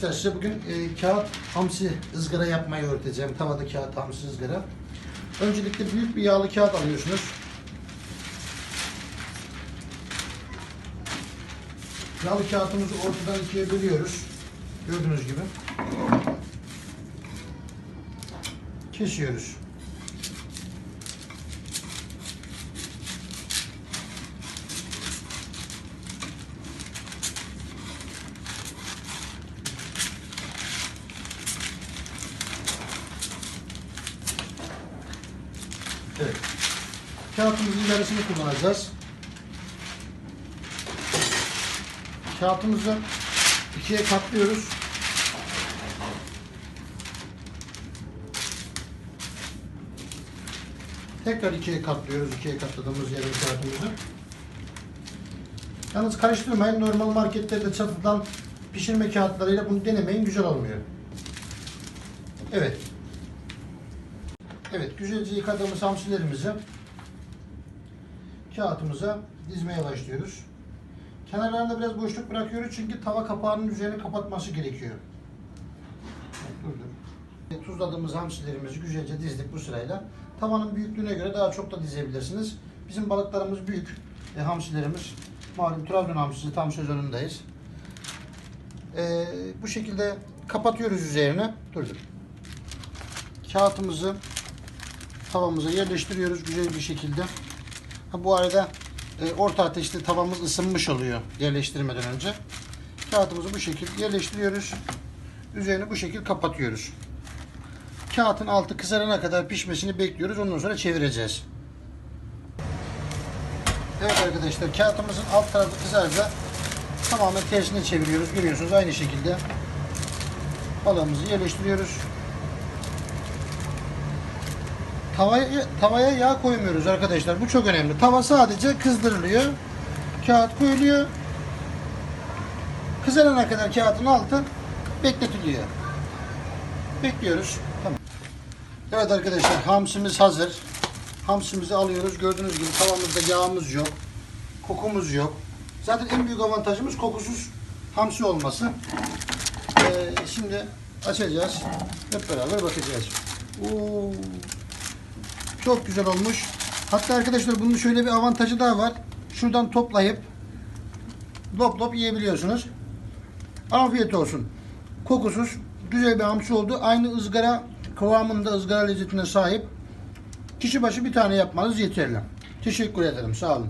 arkadaşlar size bugün e, kağıt hamsi ızgara yapmayı öğreteceğim. Tavada kağıt hamsi ızgara. Öncelikle büyük bir yağlı kağıt alıyorsunuz. Yağlı kağıtımızı ortadan ikiye bölüyoruz. Gördüğünüz gibi. Kesiyoruz. Evet. Kağıtımızın yarısını kullanacağız. Kağıtımızı ikiye katlıyoruz. Tekrar ikiye katlıyoruz. ikiye katladığımız yarım kağıtımızı. Yalnız karıştırmayın. Normal marketlerde satılan pişirme kağıtlarıyla bunu denemeyin. Güzel olmuyor. Evet. Evet, güzelce yıkadığımız hamsilerimizi kağıtımıza dizmeye başlıyoruz. Kenarlarında biraz boşluk bırakıyoruz çünkü tava kapağının üzerini kapatması gerekiyor. Evet, dur dur. Tuzladığımız hamsilerimizi güzelce dizdik bu sırayla. Tavanın büyüklüğüne göre daha çok da dizebilirsiniz. Bizim balıklarımız büyük. E, hamsilerimiz malum Trabzon hamsisi tam sezonundayız. E, bu şekilde kapatıyoruz üzerine. Dur dur. Kağıtımızı tavamıza yerleştiriyoruz güzel bir şekilde. Ha, bu arada e, orta ateşte tavamız ısınmış oluyor yerleştirmeden önce. Kağıtımızı bu şekilde yerleştiriyoruz. Üzerini bu şekilde kapatıyoruz. Kağıtın altı kızarana kadar pişmesini bekliyoruz. Ondan sonra çevireceğiz. Evet arkadaşlar kağıtımızın alt tarafı kızarsa tamamen tersine çeviriyoruz. Görüyorsunuz aynı şekilde balığımızı yerleştiriyoruz. Tavaya, tavaya yağ koymuyoruz arkadaşlar. Bu çok önemli. Tava sadece kızdırılıyor. Kağıt koyuluyor. Kızarana kadar kağıtın altı bekletiliyor. Bekliyoruz. Tamam. Evet arkadaşlar hamsimiz hazır. Hamsimizi alıyoruz. Gördüğünüz gibi tavamızda yağımız yok. Kokumuz yok. Zaten en büyük avantajımız kokusuz hamsi olması. Ee, şimdi açacağız. Hep beraber bakacağız. Oo. Çok güzel olmuş. Hatta arkadaşlar bunun şöyle bir avantajı daha var. Şuradan toplayıp lop lop yiyebiliyorsunuz. Afiyet olsun. Kokusuz, güzel bir hamsi oldu. Aynı ızgara kıvamında ızgara lezzetine sahip. Kişi başı bir tane yapmanız yeterli. Teşekkür ederim. Sağ olun.